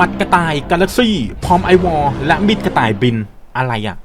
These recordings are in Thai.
มัดกระต่ายกาแล็กซี่พร้อมไอวอลและมิดกระต่ายบินอะไรอะ่ะ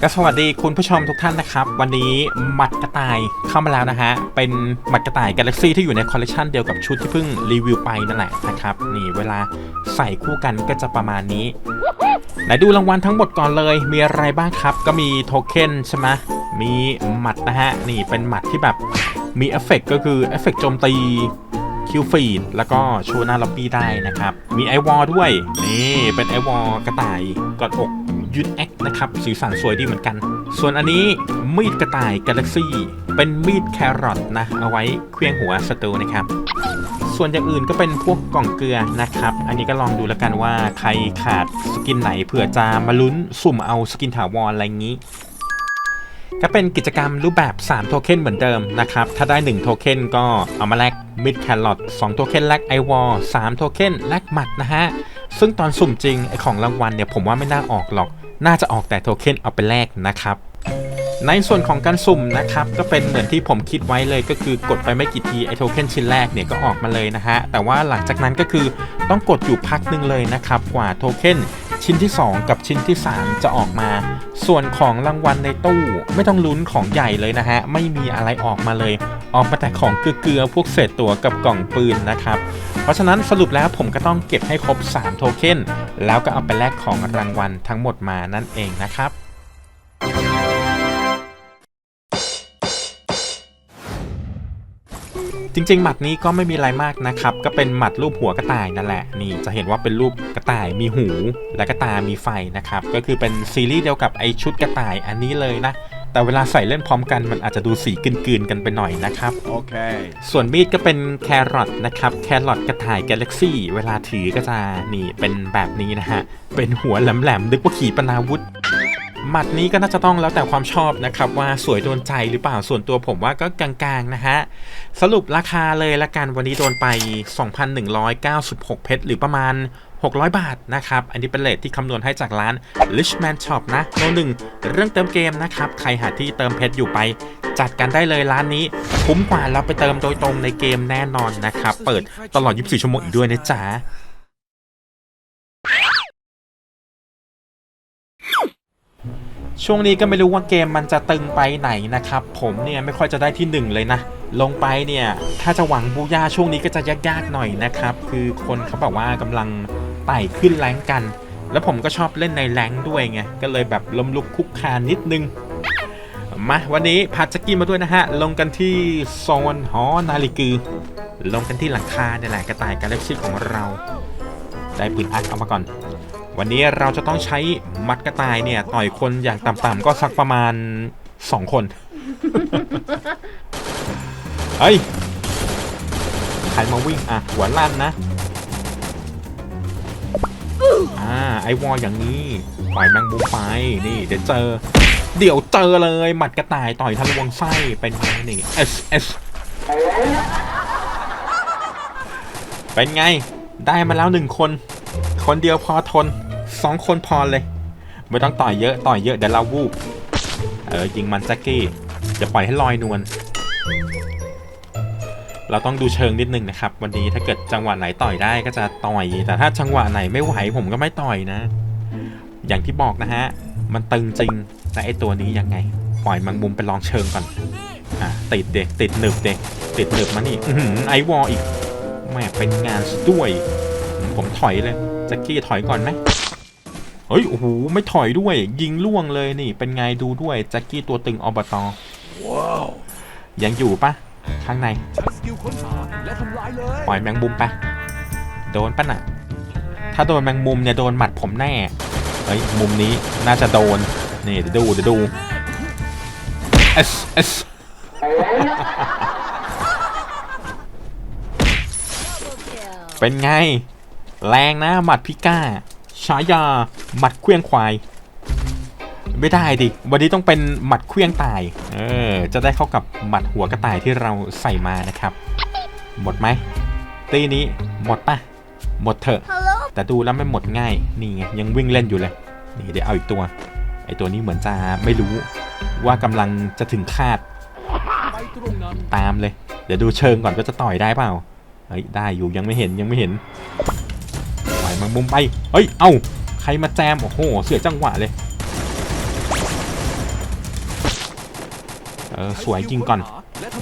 ก็สวัสดีคุณผู้ชมทุกท่านนะครับ วันนี้หมัดกระต่ายเข้ามาแล้วนะฮะ เป็นหมัดกระต่ายกาแล็กซี่ที่อยู่ในคอลเลกชันเดียวกับชุดที่เพิ่งรีวิวไปนั่นแหละนะครับนี่เวลาใส่คู่กันก็จะประมาณนี้ไหนดูรางวัลทั้งหมดก่อนเลยมีอะไรบ้างครับ ก็มีโทเค็นใช่ไหมมีหมัดนะฮะ นี่เป็นหมัดที่แบบมีเอฟเฟกต์ก็คือเอฟเฟกต์โจมตี คิวฟีดแล้วก็โชว์หน้าล็อบบี้ได้นะครับ มีไอวอลด้วย นี่เป็นไอวอลกระต่ายกอดอกยุดแอคนะครับ สีสันสวยดีเหมือนกัน ส่วนอันนี้มีดกระต่ายกาแล็กซี่เป็นมีดแครอทนะ เอาไว้เคลื่องหัวศัตรูนะครับ ส่วนอย่างอื่นก็เป็นพวกกล่องเกลือนะครับ อันนี้ก็ลองดูแล้วกันว่าใครขาดสกินไหนเผื่อจะมาลุ้นสุ่มเอาสกินถาวรอะไรงี้ ก็เป็นกิจกรรมรูปแบบ 3 โทเค็นเหมือนเดิมนะครับ ถ้าได้ 1 โทเค็นก็เอามาแลกมิดแครอท2โทเค็นแลกไอวอล3โทเค็นแลกหมัดนะฮะ ซึ่งตอนสุ่มจริงไอของรางวัลเนี่ยผมว่าไม่น่าออกหรอก น่าจะออกแต่โทเค็นเอาไปแลกนะครับในส่วนของการสุ่มนะครับ ก็เป็นเหมือนที่ผมคิดไว้เลยก็คือกดไปไม่กี่ทีไอโทเค็นชิ้นแรกเนี่ยก็ออกมาเลยนะฮะ แต่ว่าหลังจากนั้นก็คือต้องกดอยู่พักหนึ่งเลยนะครับ กว่าโทเค็น ชิ้นที่ 2 กับชิ้นที่ 3 จะออกมา ส่วนของรางวัลในตู้ไม่ต้องลุ้นของใหญ่เลยนะฮะ ไม่มีอะไรออกมาเลย ออกมาแต่ของเกลือพวกเศษตัวกับกล่องปืนนะครับ เพราะฉะนั้นสรุปแล้วผมก็ต้องเก็บให้ครบ 3 โทเค็นแล้วก็เอาไปแลกของรางวัลทั้งหมดมานั่นเองนะครับ จริงๆ หมัดนี้ก็ไม่มีอะไรมากนะครับ ก็เป็นหมัดรูปหัวกระต่ายนั่นแหละ นี่จะเห็นว่าเป็นรูปกระต่ายมีหู และกระตามีไฟนะครับ ก็คือเป็นซีรีส์เดียวกับไอชุดกระต่ายอันนี้เลยนะแต่เวลาใส่เล่นพร้อมกันมันอาจจะดูสีกลืนๆกันไปหน่อยนะครับ Okay. ส่วนมีดก็เป็นแครอทนะครับแครอทกระต่ายกาแล็กซี่ เวลาถือก็จะนี่เป็นแบบนี้นะฮะ เป็นหัวแหลมๆนึกว่าขีปนาวุธ หมัดนี้ก็น่าจะต้องแล้วแต่ความชอบนะครับว่าสวยโดนใจหรือเปล่าส่วนตัวผมว่าก็กลางๆนะฮะ สรุปราคาเลยละกันวันนี้โดนไป 2,196 เพชรหรือประมาณ 600 บาทนะครับ อันนี้เป็นเลทที่คำนวณให้จากร้าน Richman Shop นะโนหนึ่งเรื่องเติมเกมนะครับ ใครหาที่เติมเพชรอยู่ไป จัดกันได้เลยร้านนี้ คุ้มกว่าเราไปเติมโดยตรงในเกมแน่นอนนะครับ เปิดตลอด 24 ชั่วโมงอีกด้วยนะจ๊ะ ช่วงนี้ก็ไม่รู้ว่าเกมมันจะตึงไปไหนนะครับ ผมเนี่ยไม่ค่อยจะได้ที่หนึ่งเลยนะ ลงไปเนี่ยถ้าจะหวังบูย่าช่วงนี้ก็จะยากๆหน่อยนะครับ คือคนเขาบอกว่ากำลังไต่ขึ้นแรงกัน แล้วผมก็ชอบเล่นในแรงด้วยไงก็เลยแบบล้มลุกคุกคานนิดนึงมาวันนี้พาจักกี้มาด้วยนะฮะ ลงกันที่โซนหอนาฬิกือ ลงกันที่หลังคาเนี่ยแหละกระต่ายกาแล็กซี่ของเรา ได้ปืนอัดเอามาก่อน วันนี้เราจะต้องใช้มัดกระต่ายเนี่ย ต่อยคนอย่างต่ำๆก็สักประมาณ2คนเฮ้ยใครมาวิ่งอะหัวลั่นนะ อ่า ไอวอลอย่างนี้ปล่อยแมงมุมไป นี่ เดี๋ยวเจอ เดี๋ยวเจอเลย หมัดกระต่ายต่อยทะลวงไส้เป็นไงนี่ S S เป็นไง ได้มาแล้วหนึ่งคน คนเดียวพอทนสองคนพอเลย ไม่ต้องต่อยเยอะต่อยเยอะเดี๋ยวเราวูบเออยิงมันแจ็กกี้จะปล่อยให้ลอยนวลเราต้องดูเชิงนิดนึงนะครับ วันนี้ถ้าเกิดจังหวะไหนต่อยได้ก็จะต่อย แต่ถ้าจังหวะไหนไม่ไหวผมก็ไม่ต่อยนะ อย่างที่บอกนะฮะ มันตึงจริงแต่ไอตัวนี้ยังไง ปล่อยมังมุมไปลองเชิงก่อนอะติดเด็กติดหนึบเด็กติดหนึบมานี่ไอวอลอีกแม่เป็นงานด้วย ผมถอยเลย แจ็คกี้ถอยก่อนไหมเฮ้ยโอ้โหไม่ถอยด้วย ยิงล่วงเลยนี่ เป็นไงดูด้วยแจ็คกี้ตัวตึงอบต Wow. ยังอยู่ปะข้างในใช้สกิลค้นหาและทำลายเลยปล่อยแมงมุมไปโดนปะน่ะถ้าโดนแมงมุมเนี่ยโดนหมัดผมแน่เฮ้ยมุมนี้น่าจะโดนนี่เดี๋ยวดูเดี๋ยวดู S S เป็นไง แรงนะหมัดพิก้าฉายาหมัดเคลื่องควาย ไม่ได้ดิ วันนี้ต้องเป็นหมัดเคลื่องตาย เออ จะได้เข้ากับหมัดหัวกระต่ายที่เราใส่มานะครับ หมดไหมตีนี้หมดปะหมดเถอะ แต่ดูแล้วไม่หมดง่าย นี่ไงยังวิ่งเล่นอยู่เลย นี่เดี๋ยวเอาอีกตัว ไอตัวนี้เหมือนจะไม่รู้ ว่ากำลังจะถึงคาดไปตรงนั้นตามเลย เดี๋ยวดูเชิงก่อนว่าจะต่อยได้เปล่า เฮ้ยได้อยู่ยังไม่เห็นยังไม่เห็นปล่อยแมันมุมไป เฮ้ย เอ้า ใครมาแจม โอ้โห เสียจังหวะเลย เออ สวยจริงก่อน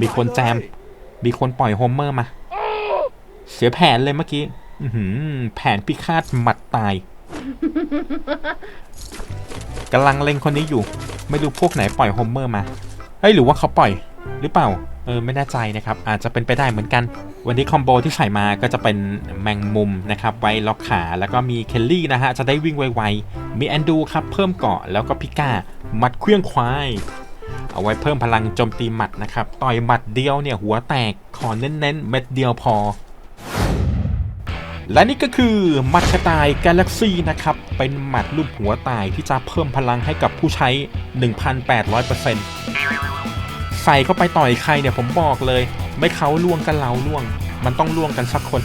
มีคนแจม มีคนปล่อยโฮมเมอร์มา เสียแผนเลยเมื่อกี้แผนพิฆาตหมัดตายกำลังเล็งคนนี้อยู่ ไม่รู้พวกไหนปล่อยโฮมเมอร์มา เฮ้ย หรือว่าเขาปล่อย หรือเปล่า เออ ไม่แน่ใจนะครับ อาจจะเป็นไปได้เหมือนกัน วันนี้คอมโบที่ใส่มาก็จะเป็นแมงมุมนะครับไว้ล็อกขาแล้วก็มีเคลลี่นะฮะจะได้วิ่งไวๆ มีแอนดูครับเพิ่มเกาะแล้วก็พิก้ามัดเครื่องควายเอาไว้เพิ่มพลังโจมตีหมัดนะครับต่อยหมัดเดียวเนี่ยหัวแตกขอเน้นๆ เม็ดเดียวพอ และนี่ก็คือมัดกระต่ายกาแล็กซี่นะครับเป็นหมัดรูปหัวตายที่จะเพิ่มพลังให้กับผู้ใช้ 1,800%ใส่เข้าไปต่อยใครเนี่ยผมบอกเลย ไม่เขาล่วงกันเราล่วง มันต้องล่วงกันสักคน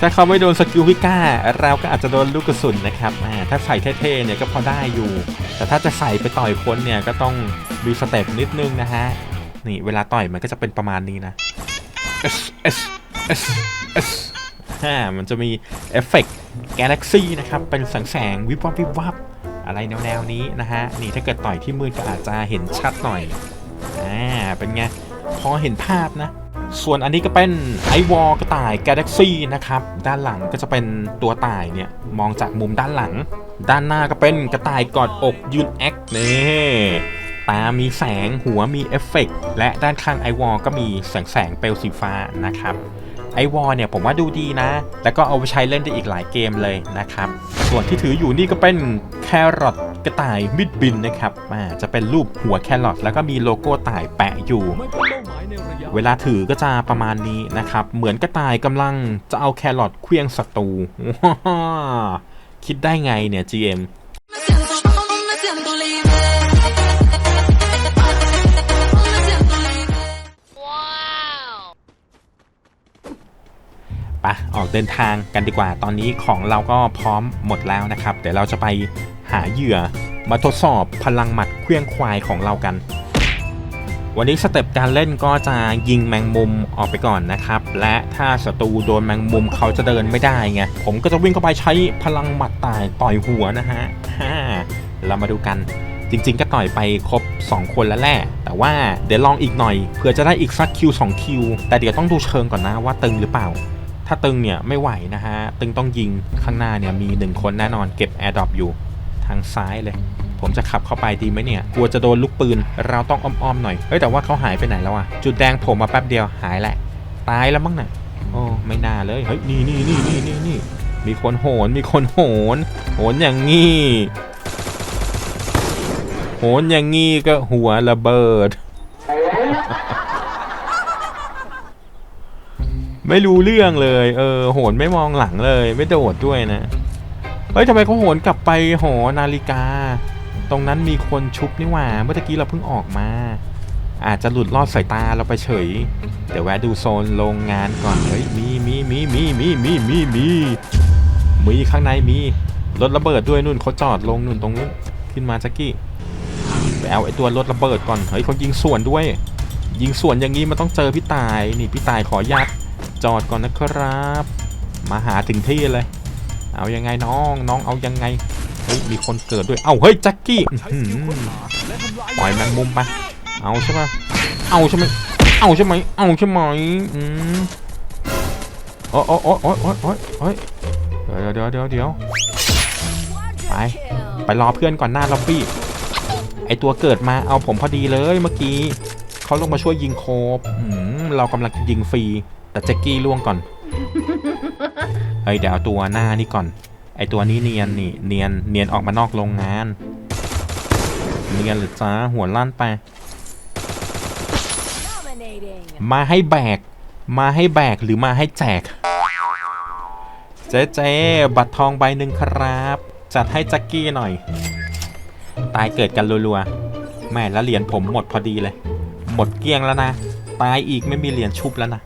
ถ้าเขาไม่โดนสกิลพิก้า เราก็อาจจะโดนลูกกระสุนนะครับถ้าใส่เท่ๆเนี่ยก็พอได้อยู่ แต่ถ้าจะใส่ไปต่อยคนเนี่ยก็ต้องมีสเต็ปนิดนึงนะฮะ นี่เวลาต่อยมันก็จะเป็นประมาณนี้นะ S S S S ฮ่ามันจะมีเอฟเฟกต์กาแล็กซี่นะครับ เป็นแสงแสงวิบวับวิบวับอะไรแนวๆนี้นะฮะ นี่ถ้าเกิดต่อยที่มืดก็อาจจะเห็นชัดหน่อย อ่าเป็นไง พอเห็นภาพนะ ส่วนอันนี้ก็เป็นไอวอลกระต่ายกาแล็กซี่นะครับ ด้านหลังก็จะเป็นตัวต่ายเนี่ย มองจากมุมด้านหลัง ด้านหน้าก็เป็นกระต่ายกอดอกยืนแอคนี่ตามีแสงหัวมีเอฟเฟกต์และด้านข้างไอวอลก็มีแสงแสงเปลวสีฟ้านะครับไอวอลเนี่ยผมว่าดูดีนะ แล้วก็เอาไปใช้เล่นได้อีกหลายเกมเลยนะครับ ส่วนที่ถืออยู่นี่ก็เป็นแครอท กระต่ายมิดบินนะครับอ่าจะเป็นรูปหัวแครอทแล้วก็มีโลโก้ต่ายแปะอยู่ไม่เป็นเป้าหมายในระยะเวลาถือก็จะประมาณนี้นะครับ เหมือนกระต่ายกำลังจะเอาแครอทเคลี้ยงศัตรูว้าวคิดได้ไงเนี่ย GM Me siento, me siento libre. Me siento libre. ไปะออกเดินทางกันดีกว่า ตอนนี้ของเราก็พร้อมหมดแล้วนะครับ เดี๋ยวเราจะไป หาเหยื่อ มาทดสอบพลังหมัดเครื่องควายของเรากัน วันนี้สเต็ปการเล่นก็จะยิงแมงมุมออกไปก่อนนะครับ และถ้าศัตรูโดนแมงมุมเขาจะเดินไม่ได้ไง ผมก็จะวิ่งเข้าไปใช้พลังหมัดตายต่อยหัวนะฮะเรามาดูกันจริงๆ ก็ต่อยไปครบ 2 คนแล้วแหละ แต่ว่าเดี๋ยวลองอีกหน่อยเผื่อจะได้อีกสักคิว2คิว แต่เดี๋ยวต้องดูเชิงก่อนนะว่าตึงหรือเปล่า ถ้าตึงเนี่ยไม่ไหวนะฮะ ตึงต้องยิงข้างหน้าเนี่ยมี 1 คนแน่นอนเก็บแอร์ดรอปอยู่ ทางซ้ายเลย ผมจะขับเข้าไปดีไหมเนี่ย กลัวจะโดนลูกปืน เราต้องอ้อมๆหน่อย เฮ้ยแต่ว่าเขาหายไปไหนแล้วอะจุดแดงผมมาแป๊บเดียวหายแหละ ตายแล้วมั้งน่ะโอ้ไม่น่าเลย เฮ้ยนี่นี่นี่นี่นี่นี่มีคนโหน มีคนโหน โหนอย่างงี้โหนอย่างงี้ก็หัวระเบิด ไม่รู้เรื่องเลย เออ โหนไม่มองหลังเลย ไม่โดดด้วยนะ เฮ้ยทำไมเขาโหนกลับไปหอนาฬิกา ตรงนั้นมีคนชุบนี่หว่า เมื่อกี้เราเพิ่งออกมา อาจจะหลุดลอดสายตาเราไปเฉย เดี๋ยวแวะดูโซนโรงงานก่อน เฮ้ยมีมีมีมีมีมีมีมีมีข้างในมีรถระเบิดด้วยนู่นเขาจอดลงนู่นตรงนู้นขึ้นมาจักกี้ไปเอาไอ้ตัวรถระเบิดก่อนเฮ้ยเขายิงสวนด้วย ยิงสวนอย่างนี้มันต้องเจอพี่ตายนี่พี่ตายขอยัดจอดก่อนนะครับ มาหาถึงที่เลย เอายังไงน้องน้องเอายังไงเฮ้ยมีคนเกิดด้วย เอ้าเฮ้ยแจ็คกี้ใช้อื้อสกิลหืค้นอหาและทำลายปล่อยแมงมุมไปเอาใช่ไหมเอาใช่ไหมเอาใช่ไหมเอาใช่ไหมอืมโอ้โอ้โอ้โอ้โอ้โอ้โอ้ยเดี๋ยวเดี๋ยวเดี๋ยวเดี๋ยวไปไปรอเพื่อนก่อนหน้าล็อบบี้ไอตัวเกิดมาเอาผมพอดีเลยเมื่อกี้เขาลงมาช่วยยิงโคบอืมเรากำลังจะยิงฟรีแต่แจ็คกี้ล่วงก่อน เฮ้ยเดี๋ยวเอาตัวหน้านี่ก่อน ไอตัวนี้เนียนนี่เนียนเนียนออกมานอกโรงงานเนียนหรือจ้าหัวลั่นไป มาให้แบก มาให้แบกหรือมาให้แจก เจ๊เจ๊บัตรทองใบหนึ่งครับ จัดให้แจ็กกี้หน่อย ตายเกิดกันรัวๆแม่แล้วเหรียญผมหมดพอดีเลย หมดเกลี้ยงแล้วนะ ตายอีกไม่มีเหรียญชุบแล้วนะ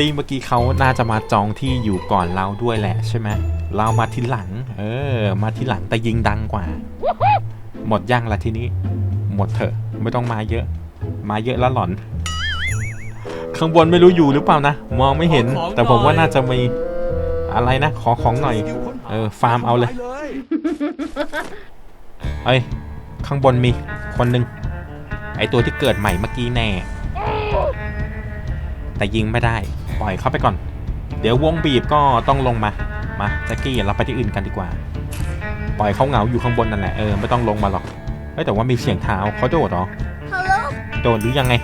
ตีเมื่อกี้เขาน่าจะมาจองที่อยู่ก่อนเราด้วยแหละใช่ไหมเรามาทีหลัง เออ มาทีหลังแต่ยิงดังกว่า หมดยังละทีนี้ หมดเถอะ ไม่ต้องมาเยอะ มาเยอะแล้วหลอนขข้างบนไม่รู้อยู่หรือเปล่านะ มองไม่เห็นขอของแต่ผมว่าหน่อยน่าจะมีอะไรนะ ขอของหน่อยสกิลค้นหาเออ ฟาร์มเอาเลยทำยเอ้ย ข้างบนมี คนหนึ่งไอตัวที่เกิดใหม่เมื่อกี้แน่ แต่ยิงไม่ได้ ปล่อยเข้าไปก่อน เดี๋ยววงบีบก็ต้องลงมา มาแจ็คกี้เราไปที่อื่นกันดีกว่า ปล่อยเขาเหงาอยู่ข้างบนนั่นแหละเออไม่ต้องลงมาหรอกเฮ้ยแต่ว่ามีเสียงเท้าเขาโดดเหรอโดดหรือยังไง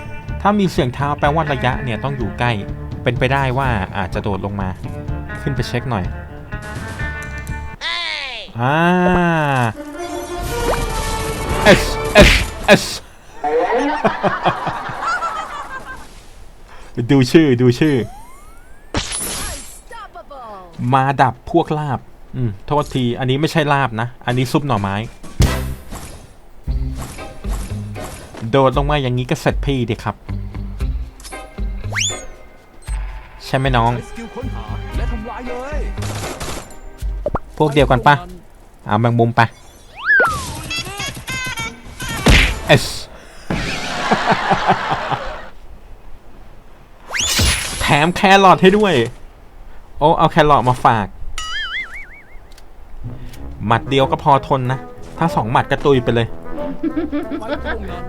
ถ้ามีเสียงเท้าแปลว่าระยะเนี่ยต้องอยู่ใกล้ เป็นไปได้ว่าอาจจะโดดลงมา ขึ้นไปเช็คหน่อยอ่า S S S ดูชื่อดูชื่อ มาดับพวกลาบ อืม โทษที อันนี้ไม่ใช่ลาบนะ อันนี้ซุปหน่อไม้ โดดลงมาอย่างนี้ก็เสร็จพี่ดีครับ ใช่ไหมน้องใช้สกิลค้นหาและทำลายเลยพวกเดียวกันปะเอาแมงมุมไป S แถมแครอทให้ด้วย โอ้เอาแครอทมาฝาก หมัดเดียวก็พอทนนะ ถ้าสองหมัดก็ตุยไปเลยไปตรงนั้น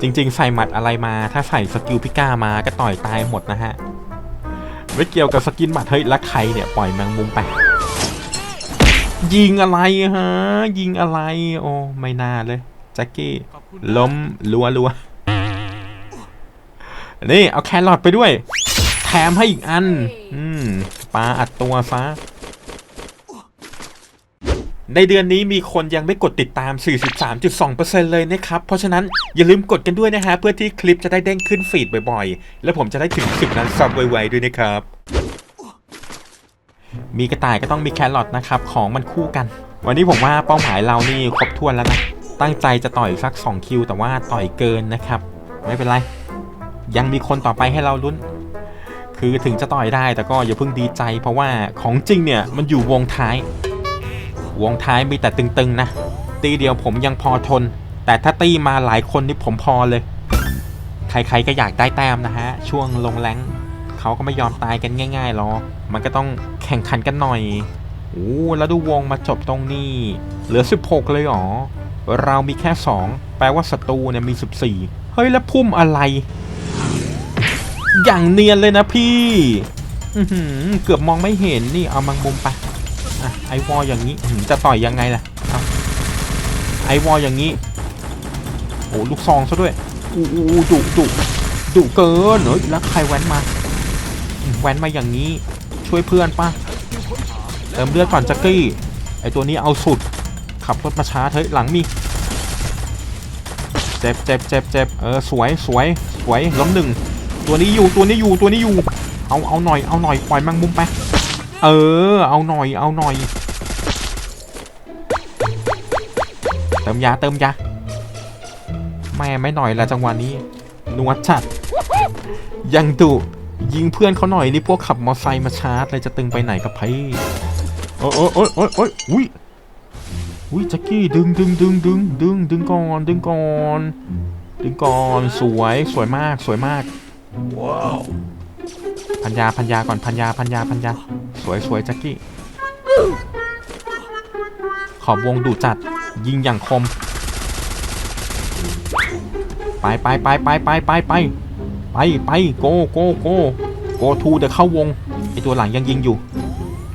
จริง ๆ ใส่หมัดอะไรมา ถ้าใส่สกิลพิก้ามาก็ต่อยตายหมดนะฮะ ไม่เกี่ยวกับสกินหมัดเฮ้ยแล้วใครเนี่ยปล่อยแมงมุมไป ยิงอะไรฮะ ยิงอะไร โอ้ไม่น่าเลยแจ็คกี้ขอบคุณล้มรัวรัวนี่ เอาแครอทไปด้วย แถมให้อีกอัน อืมปลาอัดตัวซะในเดือนนี้มีคนยังไม่กดติดตาม 43.2%เลยนะครับ เพราะฉะนั้นอย่าลืมกดกันด้วยนะฮะ เพื่อที่คลิปจะได้เด้งขึ้นฟีดบ่อยๆ และผมจะได้ถึง 10ล้านซับไวๆด้วยนะครับ มีกระต่ายก็ต้องมีแครอทนะครับ ของมันคู่กัน วันนี้ผมว่าเป้าหมายเรานี่ครบถ้วนแล้วนะ ตั้งใจจะต่อยสัก 2 คิว แต่ว่าต่อยเกินนะครับ ไม่เป็นไร ยังมีคนต่อไปให้เราลุ้น คือถึงจะต่อยได้แต่ก็อย่าเพิ่งดีใจ เพราะว่าของจริงเนี่ยมันอยู่วงท้าย วงท้ายมีแต่ตึงๆนะ ตีเดียวผมยังพอทน แต่ถ้าตีมาหลายคนนี่ผมพอเลย ใครๆก็อยากได้แต้มนะฮะ ช่วงลงแรงเขาก็ไม่ยอมตายกันง่ายๆหรอกมันก็ต้องแข่งขันกันหน่อยโอ้แล้วดูวงมาจบตรงนี้ เหลือ 16 เลยเหรอ เรามีแค่ 2 แปลว่าศัตรูเนี่ยมี 14 เฮ้ยแล้วพุ่มอะไร อย่างเนียนเลยนะพี่เกือบมองไม่เห็นนี่เอามังมุมไปอะไอวอลอย่างนี้จะต่อยยังไงล่ะไอวอลอย่างนี้โอ้ลูกซองซะด้วยอู้อู้ดุดุดุเกินเฮ้ยแล้วใครแว้นมาแว้นมาอย่างนี้ช่วยเพื่อนป่ะสกิลค้นหาเติมเลือดก่อนจักกี้ไอตัวนี้เอาสุดขับรถมาช้าเฮ้ยหลังมีเจ็บเจ็บเจ็บเจ็บเออสวยสวยสวยล้มหนึ่ง ตัวนี้อยู่ตัวนี้อยู่ตัวนี้อยู่ เอาเอาหน่อยเอาหน่อยปล่อยแมังมุมไปเออ เอาหน่อยเอาหน่อย เติมยาเติมยาแม่ไม่หน่อยละจังหวะนี้นวดจัดยังดุยิงเพื่อนเขาหน่อยนี่พวกขับมอไซค์มาชาร์จเลยจะตึงไปไหนกับพี่โอ้ยโอ้ยโอ้ยโอ้ยโอ้ยอุ้ยอุ้ยแจ็คกี้ดึงดึงดึงดึงดึงดึงก่อนดึงก่อนดึงก่อนสวยสวยมากสวยมาก ว้าวพันยาพันยาก่อนพันยาพันยาพันยา สวยสวยแจ็คกี้ ขอบวงดูจัดยิงอย่างคม ไปไปไปไปไปไปไปไปไปโกโกโกโกทูเดเข้าวงไอตัวหลังยังยิงอยู่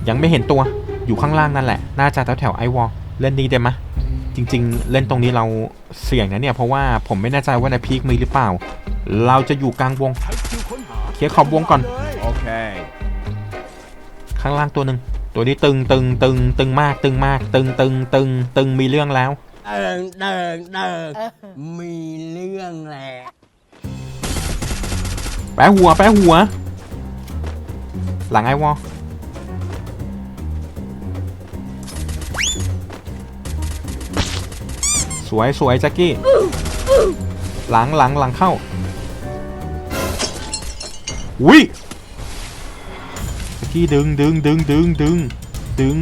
ยังไม่เห็นตัวอยู่ข้างล่างนั่นแหละ น่าจะแถวแถวไอวอลเล่นดีได้ไหมจริง ๆ เล่นตรงนี้เราเสี่ยงนะเนี่ย เพราะว่าผมไม่แน่ใจว่าในพีคมีหรือเปล่า เราจะอยู่กลางวง ลค้นหาเคลียร์ขอบวงก่อน โอเค ข้างล่างตัวหนึ่งตัวนี้ตึงตึงตึงตึงมากตึงมาก ตึงตึงตึงตึงมีเรื่องแล้วเดิงเดิงเดิงมีเรื่องแหละแปะหัวแปะหัว หลังไอวอลสวยสวยแจ็คกี้ หลังหลังหลังเข้า อุ้ยแจ็คกี้ดึงดึงดึงดึงดึงดึง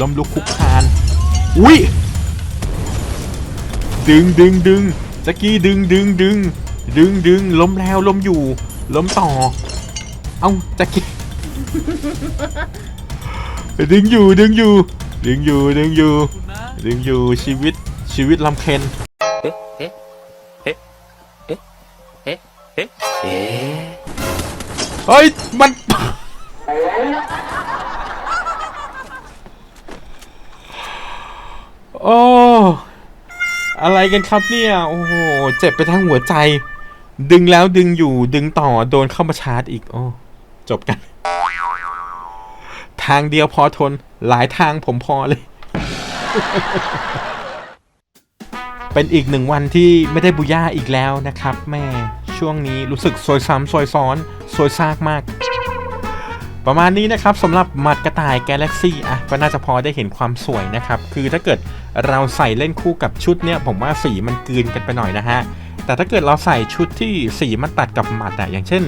ล้มลุกคุกคานอุ้ยดึงดึงดึงแจ็คกี้ดึงดึงดึงดึงดึงล้มแล้วล้มอยู่ล้มต่อ เอ้าจะกินดึงอยู่ดึงอยู่ดึงอยู่ดึงอยู่ดึงอยู่ชีวิตชีวิตลำเค็นเฮ้ย มัน โอ้ อะไรกันครับเนี่ย โอ้โห เจ็บไปทั้งหัวใจ ดึงแล้วดึงอยู่ ดึงต่อ โดนเข้ามาชาร์จอีก โอ้ จบกัน ทางเดียวพอทน หลายทางผมพอเลย เป็นอีกหนึ่งวันที่ไม่ได้บุย่าอีกแล้วนะครับ แม่ช่วงนี้รู้สึกซวยซ้ำซวยซ้อนซวยซากมาก ประมาณนี้นะครับสำหรับหมัดกระต่ายกาแล็กซี่อะก็น่าจะพอได้เห็นความสวยนะครับ คือถ้าเกิดเราใส่เล่นคู่กับชุดเนี่ยผมว่าสีมันกืนกันไปหน่อยนะฮะ แต่ถ้าเกิดเราใส่ชุดที่สีมันตัดกับหมัดอะอย่างเช่น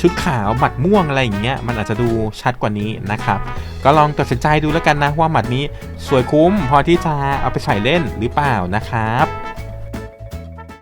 ชุดขาวหมัดม่วงอะไรอย่างเงี้ยมันอาจจะดูชัดกว่านี้นะครับ ก็ลองตัดสินใจดูแล้วกันนะว่าหมัดนี้สวยคุ้มพอที่จะเอาไปใส่เล่นหรือเปล่านะครับ